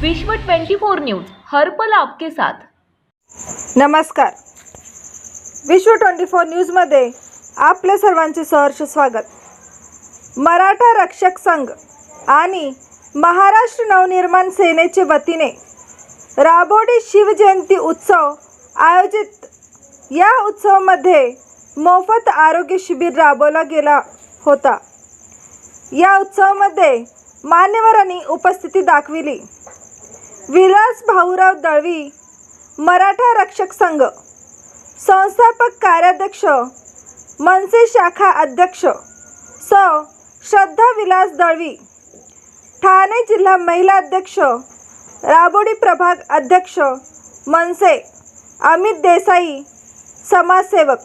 विश्व 24 न्यूज हर्पल आपके साथ. नमस्कार. विश्व ट्वेंटी फोर न्यूजमध्ये आपल्या सर्वांचे सहर्ष स्वागत. मराठा रक्षक संघ आणि महाराष्ट्र नवनिर्माण सेनेचे वतीने राबोडी शिवजयंती उत्सव आयोजित या उत्सवामध्ये मोफत आरोग्य शिबिर राबवला गेला होता. या उत्सवामध्ये मान्यवरांनी उपस्थिती दाखविली. विलास भाऊराव दळवी मराठा रक्षक संघ संस्थापक कार्याध्यक्ष मनसे शाखा अध्यक्ष स. श्रद्धा विलास दळवी ठाणे जिल्हा महिला अध्यक्ष राबोडी प्रभाग अध्यक्ष मनसे अमित देसाई समाजसेवक.